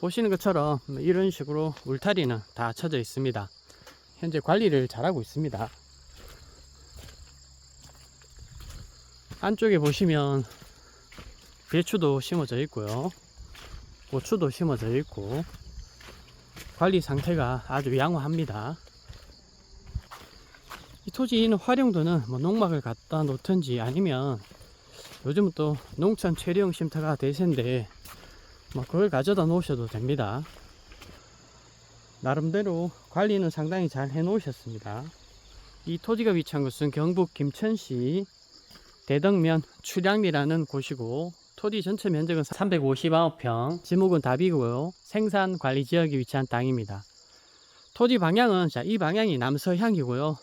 보시는 것처럼 이런 식으로 울타리는 다 쳐져 있습니다. 현재 관리를 잘하고 있습니다. 안쪽에 보시면 배추도 심어져 있고요. 고추도 심어져 있고 관리 상태가 아주 양호합니다. 이 토지는 활용도는 뭐 농막을 갖다 놓든지 아니면 요즘은 또 농촌 체리용 쉼터가 대세인데 뭐 그걸 가져다 놓으셔도 됩니다. 나름대로 관리는 상당히 잘 해 놓으셨습니다. 이 토지가 위치한 곳은 경북 김천시 대덕면 출양리라는 곳이고 토지 전체 면적은 359평, 지목은 답이고요. 생산 관리 지역에 위치한 땅입니다. 토지 방향은 자, 이 방향이 남서향이고요.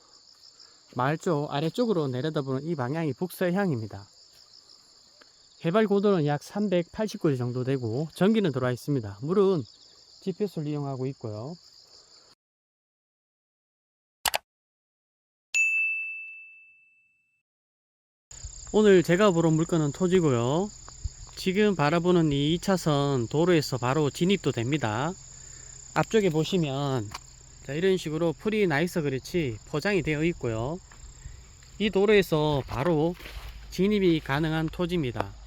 마을 쪽 아래쪽으로 내려다보는 이 방향이 북서향입니다. 해발 고도는 약 380고지 정도 되고 전기는 들어와 있습니다. 물은 GPS를 이용하고 있고요. 오늘 제가 보러 물건은 토지고요. 지금 바라보는 이 2차선 도로에서 바로 진입도 됩니다. 앞쪽에 보시면 자, 이런 식으로 풀이 나있어 그렇지 포장이 되어 있고요. 이 도로에서 바로 진입이 가능한 토지입니다.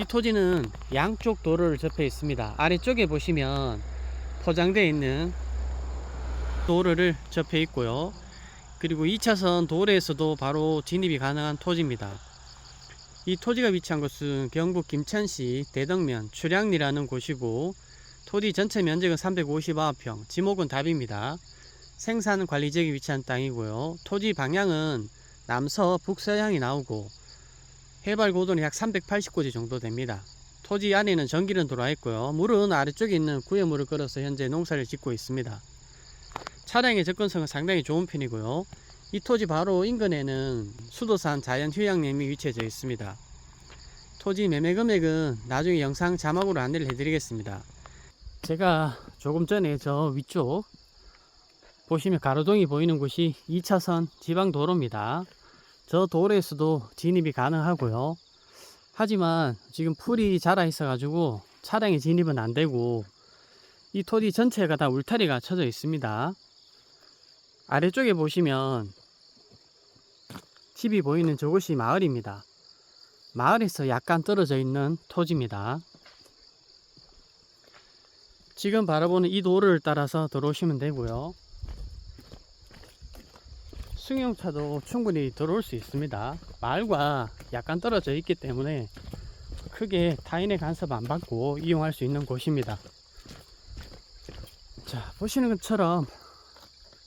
이 토지는 양쪽 도로를 접해 있습니다. 아래쪽에 보시면 포장되어 있는 도로를 접해 있고요. 그리고 2차선 도로에서도 바로 진입이 가능한 토지입니다. 이 토지가 위치한 곳은 경북 김천시 대덕면 출양리라는 곳이고 토지 전체 면적은 359평, 지목은 답입니다. 생산 관리 지역에 위치한 땅이고요. 토지 방향은 남서 북서향이 나오고 해발 고도는 약 380고지 정도 됩니다. 토지 안에는 전기는 들어와 있고요. 물은 아래쪽에 있는 구해물을 끌어서 현재 농사를 짓고 있습니다. 차량의 접근성은 상당히 좋은 편이고요. 이 토지 바로 인근에는 수도산 자연 휴양림이 위치해져 있습니다. 토지 매매 금액은 나중에 영상 자막으로 안내를 해드리겠습니다. 제가 조금 전에 저 위쪽 보시면 가로등이 보이는 곳이 2차선 지방도로입니다. 저 도로에서도 진입이 가능하고요. 하지만 지금 풀이 자라 있어 가지고 차량의 진입은 안 되고 이 토지 전체가 다 울타리가 쳐져 있습니다. 아래쪽에 보시면 집이 보이는 저곳이 마을입니다. 마을에서 약간 떨어져 있는 토지입니다. 지금 바라보는 이 도로를 따라서 들어오시면 되고요. 승용차도 충분히 들어올 수 있습니다. 마을과 약간 떨어져 있기 때문에 크게 타인의 간섭 안 받고 이용할 수 있는 곳입니다. 자, 보시는 것처럼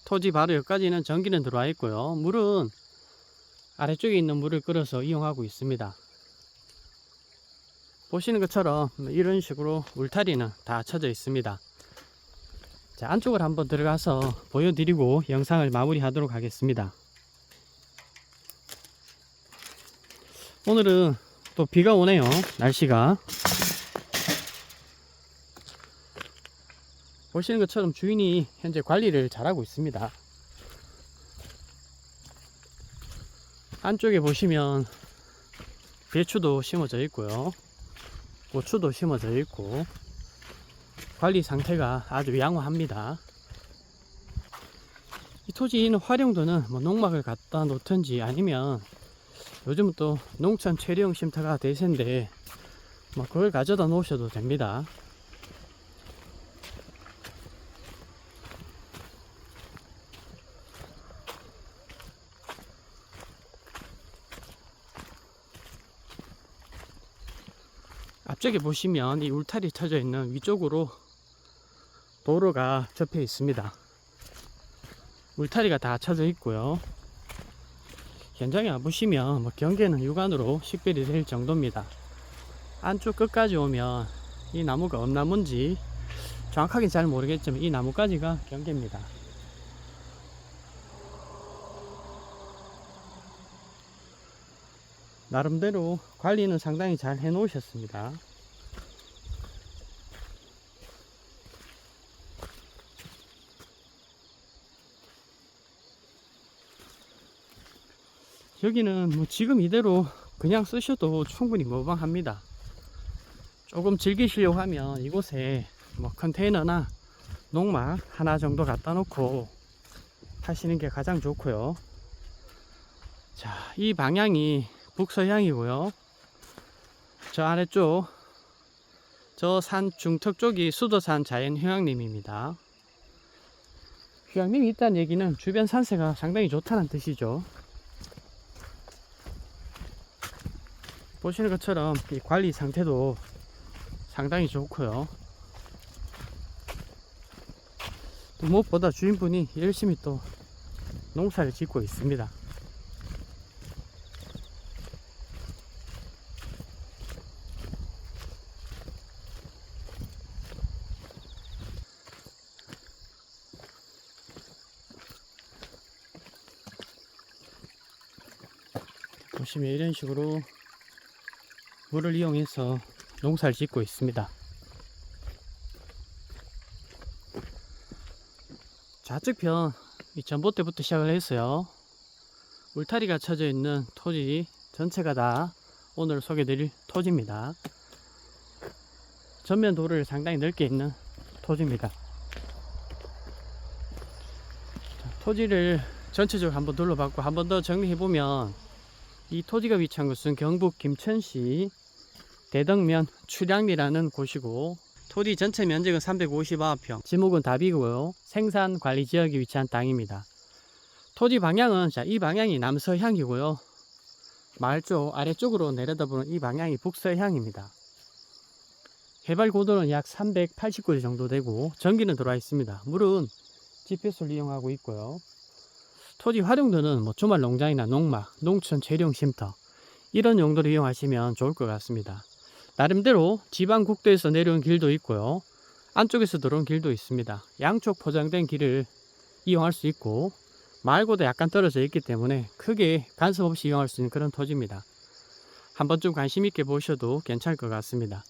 토지 바로 여기까지는 전기는 들어와 있고요. 물은 아래쪽에 있는 물을 끌어서 이용하고 있습니다. 보시는 것처럼 이런 식으로 울타리는 다 쳐져 있습니다. 자, 안쪽을 한번 들어가서 보여드리고 영상을 마무리하도록 하겠습니다. 오늘은 또 비가 오네요. 날씨가. 보시는 것처럼 주인이 현재 관리를 잘하고 있습니다. 안쪽에 보시면 배추도 심어져 있고요. 고추도 심어져 있고 관리 상태가 아주 양호합니다. 이 토지는 활용도는 뭐 농막을 갖다 놓든지 아니면 요즘은 또 농촌 체리용 쉼터가 대세인데 뭐 그걸 가져다 놓으셔도 됩니다. 앞쪽에 보시면 이 울타리 쳐져 있는 위쪽으로 도로가 접해 있습니다. 울타리가 다 쳐져 있고요. 현장에 와보시면 뭐 경계는 육안으로 식별이 될 정도입니다. 안쪽 끝까지 오면 이 나무가 엄나무인지 정확하게 잘 모르겠지만 이 나무까지가 경계입니다. 나름대로 관리는 상당히 잘 해 놓으셨습니다. 여기는 뭐 지금 이대로 그냥 쓰셔도 충분히 무방합니다. 조금 즐기시려고 하면 이곳에 뭐 컨테이너나 농막 하나 정도 갖다 놓고 하시는 게 가장 좋고요. 자, 이 방향이 북서향이고요. 저 아래쪽 저 산 중턱 쪽이 수도산 자연휴양림입니다. 휴양림이 있다는 얘기는 주변 산세가 상당히 좋다는 뜻이죠. 보시는 것처럼 이 관리 상태도 상당히 좋고요. 또 무엇보다 주인분이 열심히 또 농사를 짓고 있습니다. 보시면 이런 식으로 물을 이용해서 농사를 짓고 있습니다. 좌측편 이 전봇대부터 시작을 했어요. 울타리가 쳐져 있는 토지 전체가 다 오늘 소개드릴 토지입니다. 전면 도를 상당히 넓게 있는 토지입니다. 자, 토지를 전체적으로 한번 둘러봤고 한 번 더 정리해 보면 이 토지가 위치한 곳은 경북 김천시 대덕면 출양리라는 곳이고 토지 전체 면적은 359평. 지목은 답이고요. 생산 관리 지역에 위치한 땅입니다. 토지 방향은 자, 이 방향이 남서향이고요. 마을 쪽 아래쪽으로 내려다보는 이 방향이 북서향입니다. 해발 고도는 약 389리 정도 되고 전기는 들어와 있습니다. 물은 GPS를 이용하고 있고요. 토지 활용도는 뭐 주말 농장이나 농막, 농촌 재령 쉼터 이런 용도로 이용하시면 좋을 것 같습니다. 나름대로 지방 국도에서 내려온 길도 있고요. 안쪽에서 들어온 길도 있습니다. 양쪽 포장된 길을 이용할 수 있고 마을보다 약간 떨어져 있기 때문에 크게 간섭 없이 이용할 수 있는 그런 토지입니다. 한 번쯤 관심 있게 보셔도 괜찮을 것 같습니다.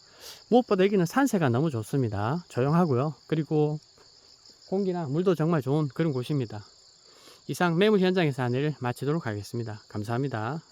무엇보다 여기는 산세가 너무 좋습니다. 조용하고요. 그리고 공기나 물도 정말 좋은 그런 곳입니다. 이상 매물 현장에서 안내를 마치도록 하겠습니다. 감사합니다.